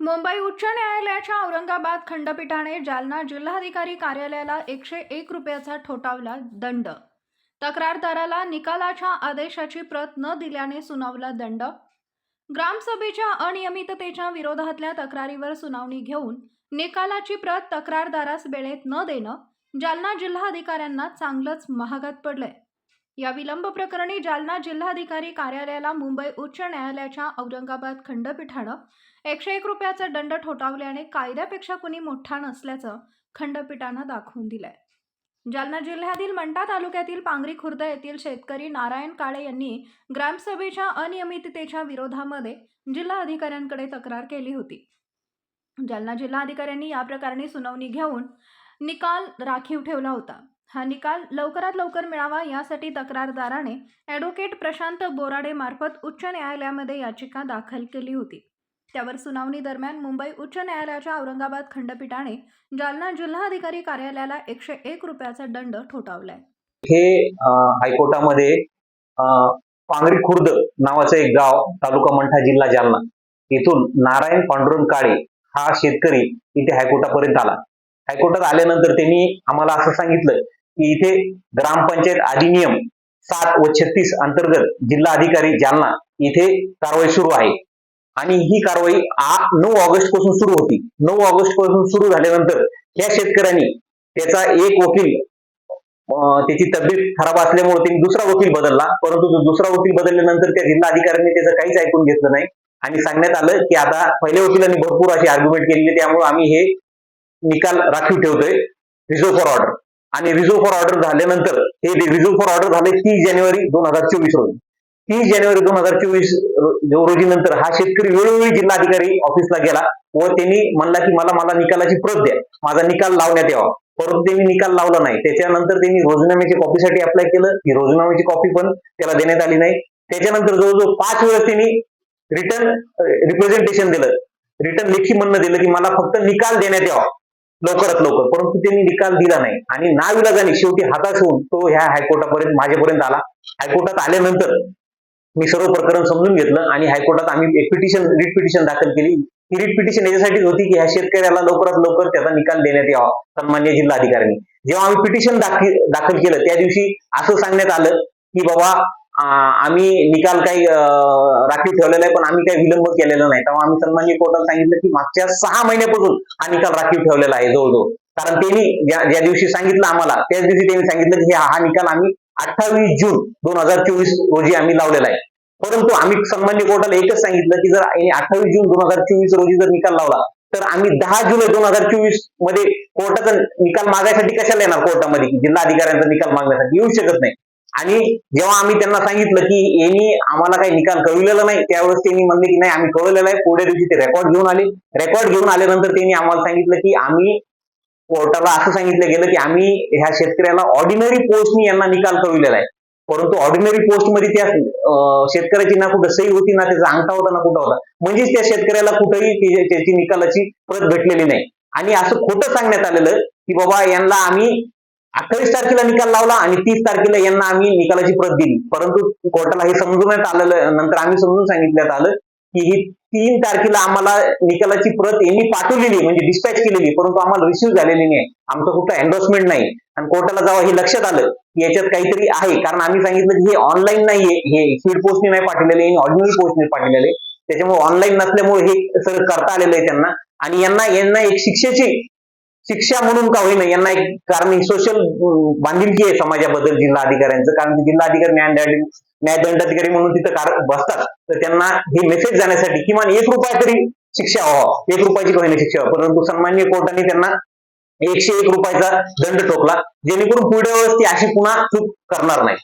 मुंबई उच्च न्यायालयाच्या औरंगाबाद खंडपीठाने जालना जिल्हाधिकारी कार्यालयाला एकशे एक रुपयाचा ठोठावला दंड. तक्रारदाराला निकालाच्या आदेशाची प्रत न दिल्याने सुनावला दंड. ग्रामसभेच्या अनियमिततेच्या विरोधातल्या तक्रारीवर सुनावणी घेऊन निकालाची प्रत तक्रारदारास वेळेत न देणं जालना जिल्हाधिकाऱ्यांना चांगलंच महागात पडलंय. या विलंब प्रकरणी जालना जिल्हाधिकारी कार्यालयाला मुंबई उच्च न्यायालयाच्या औरंगाबाद खंडपीठानं एकशे एक रुपयाचा दंड ठोठावल्याने कायद्यापेक्षा कुणी मोठा नसल्याचं खंडपीठानं दाखवून दिलंय. जालना जिल्ह्यातील मंठा तालुक्यातील पांगरी खुर्द येथील शेतकरी नारायण काळे यांनी ग्रामसभेच्या अनियमिततेच्या विरोधामध्ये जिल्हाधिकाऱ्यांकडे तक्रार केली होती. जालना जिल्हाधिकाऱ्यांनी या प्रकरणी सुनावणी घेऊन निकाल राखीव ठेवला होता. हा निकाल लवकरात लवकर मिळावा यासाठी तक्रारदाराने ॲडव्होकेट प्रशांत बोराडे मार्फत उच्च न्यायालयामध्ये याचिका दाखल केली होती. त्यावर सुनावणी दरम्यान मुंबई उच्च न्यायालयाच्या औरंगाबाद खंडपीठाने जालना जिल्हाधिकारी कार्यालयाला एकशे एक रुपयाचा दंड ठोठावलाय. हे हायकोर्टामध्ये पांगरी खुर्द नावाचं एक गाव तालुका मंठा जिल्हा जालना. इथून नारायण पांडुरंग काळे हा शेतकरी इथे हायकोर्टापर्यंत आला. हायकोर्टात आल्यानंतर त्यांनी आम्हाला असं सांगितलं की इथे ग्रामपंचायत अधिनियम सात व छत्तीस अंतर्गत जिल्हा अधिकारी जालना इथे कारवाई सुरू आहे. आणि ही कारवाई नऊ ऑगस्टपासून सुरू होती. नऊ ऑगस्टपासून सुरू झाल्यानंतर या शेतकऱ्यांनी त्याचा एक वकील अं, त्याची तब्येत खराब असल्यामुळे त्यांनी दुसरा वकील बदलला. परंतु तो दुसरा वकील बदलल्यानंतर त्या जिल्हा अधिकाऱ्यांनी त्याचं काहीच ऐकून घेतलं नाही. आणि सांगण्यात आलं की आता पहिल्या वकिलांनी भरपूर अशी आर्ग्युमेंट केलेली त्यामुळे आम्ही हे निकाल राखीव ठेवतोय. रिझर्व फॉर ऑर्डर आणि रिझर्व फॉर ऑर्डर झाल्यानंतर हे रिझर्व फॉर ऑर्डर झाले तीस जानेवारी दोन हजार चोवीस रोजी. तीस जानेवारी दोन हजार चोवीस रोजी नंतर हा शेतकरी वेळोवेळी जिल्हाधिकारी ऑफिसला गेला व त्यांनी म्हणला की मला मला निकालाची प्रत द्या. माझा निकाल लावण्यात यावा. परंतु त्यांनी निकाल लावला नाही. त्याच्यानंतर त्यांनी रोजनाम्याच्या कॉपीसाठी अप्लाय केलं. की रोजनाम्याची कॉपी पण त्याला देण्यात आली नाही. त्याच्यानंतर जवळजवळ पाच वेळेस त्यांनी रिटर्न रिप्रेझेंटेशन दिलं. रिटर्न लेखी म्हणणं दिलं की मला फक्त निकाल देण्यात यावा. लवकरात लवकर. परंतु त्यांनी निकाल दिला नाही. आणि नाविलाजाने शेवटी हाताश होऊन तो ह्या हायकोर्टापर्यंत माझ्यापर्यंत आला. हायकोर्टात आल्यानंतर मी सर्व प्रकरण समजून घेतलं आणि हायकोर्टात आम्ही एक पिटिशन रिट पिटिशन दाखल केली. ही रिट पिटिशन याच्यासाठीच होती की ह्या शेतकऱ्याला लवकरात लवकर त्याचा निकाल देण्यात यावा सन्मान्य जिल्हाधिकाऱ्यांनी. जेव्हा आम्ही पिटिशन दाखल केलं त्या दिवशी असं सांगण्यात आलं की बाबा आम्ही निकाल काही राखीव ठेवलेला आहे पण आम्ही काही विलंब केलेला नाही. तेव्हा आम्ही सन्मान्य कोर्टात सांगितलं की मागच्या सहा महिन्यापासून हा निकाल राखीव ठेवलेला आहे जवळजवळ. कारण त्यांनी ज्या ज्या दिवशी सांगितलं आम्हाला त्याच दिवशी त्यांनी सांगितलं की हा निकाल आम्ही अठ्ठावीस जून दोन हजार चोवीस रोजी आम्ही लावलेला आहे. परंतु आम्ही सन्मान्य कोर्टाला एकच सांगितलं की जर अठ्ठावीस जून दोन हजार चोवीस रोजी जर निकाल लावला तर आम्ही दहा जुलै दोन हजार चोवीसमध्ये कोर्टाचा निकाल मागायसाठी कशाला येणार कोर्टामध्ये? जिल्हा अधिकाऱ्यांचा निकाल मागण्यासाठी येऊ शकत नाही. आणि जेव्हा आम्ही त्यांना सांगितलं की यांनी आम्हाला काही निकाल कळविलेला नाही त्यावेळेस त्यांनी म्हणले की नाही आम्ही कळवलेलं आहे. पुढे दिवशी ते रेकॉर्ड घेऊन आले. रेकॉर्ड घेऊन आल्यानंतर त्यांनी आम्हाला सांगितलं की आम्ही कोर्टाला असं सांगितलं गेलं की आम्ही ह्या शेतकऱ्याला ऑर्डिनरी पोस्टनी यांना निकाल कळविलेला आहे. परंतु ऑर्डिनरी पोस्टमध्ये त्या शेतकऱ्याची ना कुठं सही होती ना त्याचा अंगठा होता ना कुठं होता. म्हणजेच त्या शेतकऱ्याला कुठेही त्याची निकालाची प्रत भेटलेली नाही. आणि असं खोटं सांगण्यात आलेलं की बाबा यांना आम्ही अठ्ठावीस तारखेला निकाल लावला आणि तीस तारखेला यांना आम्ही निकालाची प्रत दिली. परंतु कोर्टाला हे समजून आलेलं नंतर आम्ही समजून सांगितण्यात आलं की ही तीन तारखेला आम्हाला निकालाची प्रत यांनी पाठवलेली म्हणजे डिस्पॅच केलेली परंतु आम्हाला रिसिव्ह झालेली नाही. आमचं कुठं एन्डोर्समेंट नाही. आणि कोर्टाला जेव्हा हे लक्षात आलं की याच्यात काहीतरी आहे. कारण आम्ही सांगितलं की हे ऑनलाईन नाहीये. हे स्पीड पोस्टने नाही पाठवलेले आणि ऑर्डिनरी पोस्टने पाठवलेले. त्याच्यामुळे ऑनलाईन नसल्यामुळे हे सर करता आलेलं आहे त्यांना. आणि यांना यांना एक शिक्षेची शिक्षा म्हणून का होईना? यांना एक कारण सोशल बांधिलकी आहे समाजाबद्दल जिल्हा अधिकाऱ्यांचं कारण जिल्हा अधिकारी न्याय न्यायदंडाधिकारी म्हणून तिथं कार बसतात. तर त्यांना हे मेसेज जाण्यासाठी किमान एक रुपया तरी शिक्षा व्हावा. एक रुपयाची का होईना शिक्षा परंतु सन्मान्य कोर्टाने त्यांना एकशे एक रुपयाचा दंड ठोकला जेणेकरून पुढे वेळेस ती अशी पुन्हा चूक करणार नाही.